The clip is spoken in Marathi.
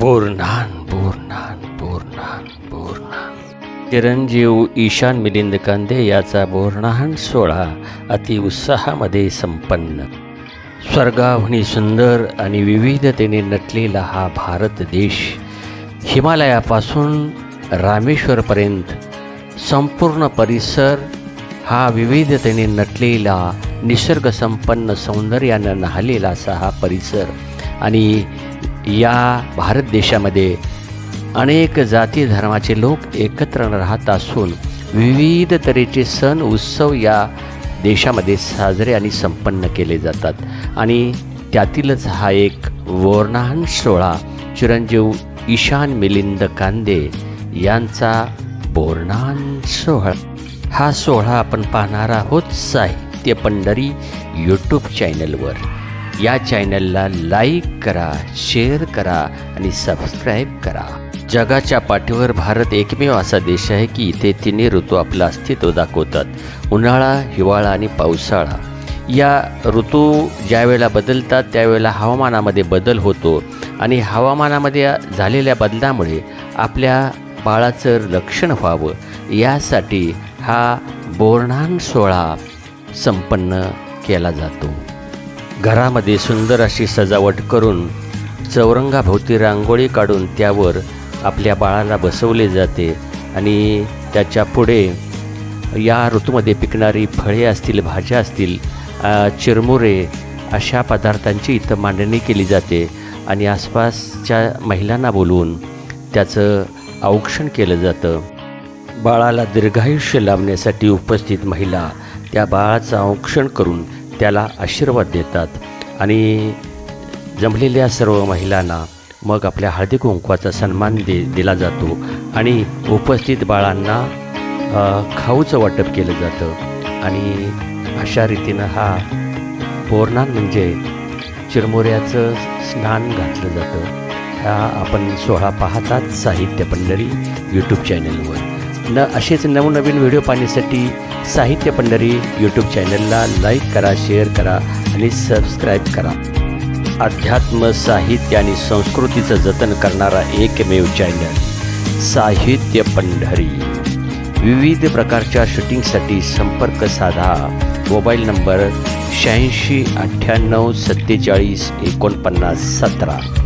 बोरनान बोरनान बोरनान बोरनान चिरंजीव ईशान मिलिंद कांदे याचा बोरनाहन सोहळा अतिउत्साहामध्ये संपन्न स्वर्गाहुनी सुंदर आणि विविधतेने नटलेला हा भारत देश हिमालयापासून रामेश्वरपर्यंत संपूर्ण परिसर हा विविधतेने नटलेला निसर्गसंपन्न सौंदर्यानं नाहलेला असा हा परिसर आणि या भारत देशामध्ये अनेक जाती धर्माचे लोक एकत्र राहत असून विविध तऱ्हेचे सण उत्सव या देशामध्ये साजरे आणि संपन्न केले जातात. आणि त्यातीलच हा एक वर्णाहन सोहळा चिरंजीव ईशान मिलिंद कांदे यांचा बोरणान सोहळा. हा सोहळा आपण पाहणार आहोत साहित्य पंढरी यूट्यूब चॅनलवर या चॅनलला लाईक करा शेअर करा आणि सबस्क्राईब करा. जगाच्या पाठीवर भारत एकमेव असा देश आहे की इथे तिन्ही ऋतू आपलं अस्तित्व दाखवतात. उन्हाळा हिवाळा आणि पावसाळा. या ऋतू ज्यावेळेला बदलतात त्यावेळेला हवामानामध्ये बदल होतो. आणि हवामानामध्ये झालेल्या बदलामुळे आपल्या बाळाचं रक्षण व्हावं. यासाठी हा बोरणान सोहळा संपन्न केला जातो. घरामध्ये सुंदर अशी सजावट करून चौरंगाभोवती रांगोळी काढून त्यावर आपल्या बाळाला बसवले जाते आणि त्याच्या पुढे या ऋतूमध्ये पिकणारी फळे असतील भाज्या असतील चिरमुरे अशा पदार्थांची इथं मांडणी केली जाते आणि आसपासच्या महिलांना बोलवून त्याचं औक्षण केलं जातं. बाळाला दीर्घायुष्य लाभण्यासाठी उपस्थित महिला त्या बाळाचं औक्षण करून त्याला आशीर्वाद देतात. आणि जमलेल्या सर्व महिलांना मग आपल्या हळदी कुंकवाचा सन्मान दे दिला जातो. आणि उपस्थित बाळांना खाऊचं वाटप केलं जातं. आणि अशा रीतीनं हा पोरणा म्हणजे चिरमुऱ्याचं स्नान घातलं जातं. हा आपण सोहळा पाहतात साहित्य पंढरी यूट्यूब चॅनलवर न असेच नवनवीन व्हिडिओ पाहण्यासाठी साहित्य पंढरी यूट्यूब चॅनलला लाईक करा शेअर करा आणि सबस्क्राईब करा. अध्यात्म साहित्य आणि संस्कृतीचं जतन करणारा एकमेव चॅनल साहित्य पंढरी. विविध प्रकारच्या शूटिंगसाठी संपर्क साधा. मोबाईल नंबर शहाऐंशी अठ्ठ्याण्णव सत्तेचाळीस एकोणपन्नास सतरा.